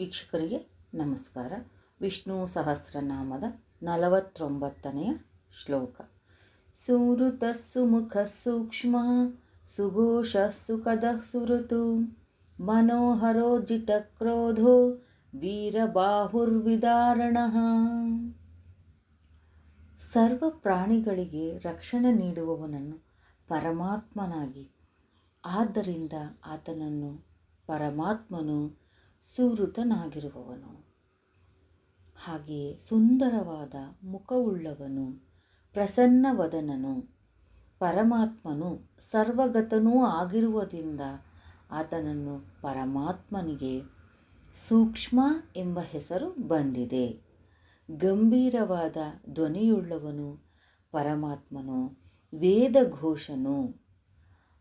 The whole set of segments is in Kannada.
ವೀಕ್ಷಕರಿಗೆ ನಮಸ್ಕಾರ. ವಿಷ್ಣು ಸಹಸ್ರನಾಮದ ನಲವತ್ತೊಂಬತ್ತನೆಯ ಶ್ಲೋಕ. ಸುಹೃತ ಸುಮುಖ ಸೂಕ್ಷ್ಮ, ಸುಘೋಷ ಸುಖದ ಸುಋತು ಮನೋಹರೋಜಿತ ಕ್ರೋಧೋ ವೀರಬಾಹುರ್ವಿದಾರಣ. ಸರ್ವ ಪ್ರಾಣಿಗಳಿಗೆ ರಕ್ಷಣೆ ನೀಡುವವನನ್ನು ಪರಮಾತ್ಮನಾಗಿ. ಆದ್ದರಿಂದ ಆತನನ್ನು ಪರಮಾತ್ಮನು ಸುಹೃತನಾಗಿರುವವನು. ಹಾಗೆಯೇ ಸುಂದರವಾದ ಮುಖವುಳ್ಳವನು, ಪ್ರಸನ್ನವದನನು, ಪರಮಾತ್ಮನು ಸರ್ವಗತನೂ ಆಗಿರುವುದರಿಂದ ಆತನನ್ನು ಪರಮಾತ್ಮನಿಗೆ ಸೂಕ್ಷ್ಮ ಎಂಬ ಹೆಸರು ಬಂದಿದೆ. ಗಂಭೀರವಾದ ಧ್ವನಿಯುಳ್ಳವನು ಪರಮಾತ್ಮನು, ವೇದಘೋಷನು.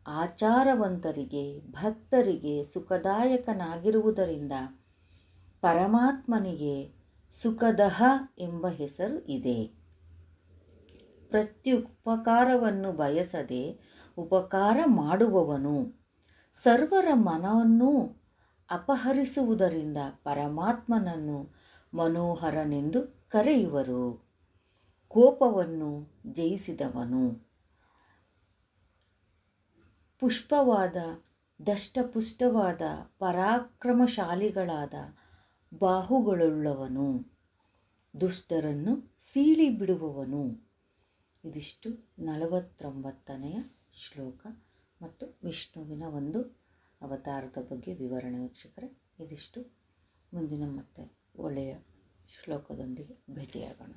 ಆಚಾರವಂತರಿಗೆ, ಭಕ್ತರಿಗೆ ಸುಖದಾಯಕನಾಗಿರುವುದರಿಂದ ಪರಮಾತ್ಮನಿಗೆ ಸುಖದಹ ಎಂಬ ಹೆಸರು ಇದೆ. ಪ್ರತ್ಯುಪಕಾರವನ್ನು ಬಯಸದೆ ಉಪಕಾರ ಮಾಡುವವನು ಸರ್ವರ ಮನವನ್ನು ಅಪಹರಿಸುವುದರಿಂದ ಪರಮಾತ್ಮನನ್ನು ಮನೋಹರನೆಂದು ಕರೆಯುವರು. ಕೋಪವನ್ನು ಜಯಿಸಿದವನು. ಪುಷ್ಪವಾದ, ದಷ್ಟಪುಷ್ಟವಾದ, ಪರಾಕ್ರಮಶಾಲಿಗಳಾದ ಬಾಹುಗಳುಳ್ಳವನು. ದುಷ್ಟರನ್ನು ಸೀಳಿ ಬಿಡುವವನು ಇದಿಷ್ಟು ನಲವತ್ತೊಂಬತ್ತನೆಯ ಶ್ಲೋಕ ಮತ್ತು ವಿಷ್ಣುವಿನ ಒಂದು ಅವತಾರದ ಬಗ್ಗೆ ವಿವರಣೆ ವೀಕ್ಷಕರೇ, ಇದಿಷ್ಟು ಮುಂದಿನ ಮತ್ತೆ ಒಳ್ಳೆಯ ಶ್ಲೋಕದೊಂದಿಗೆ ಭೇಟಿಯಾಗೋಣ.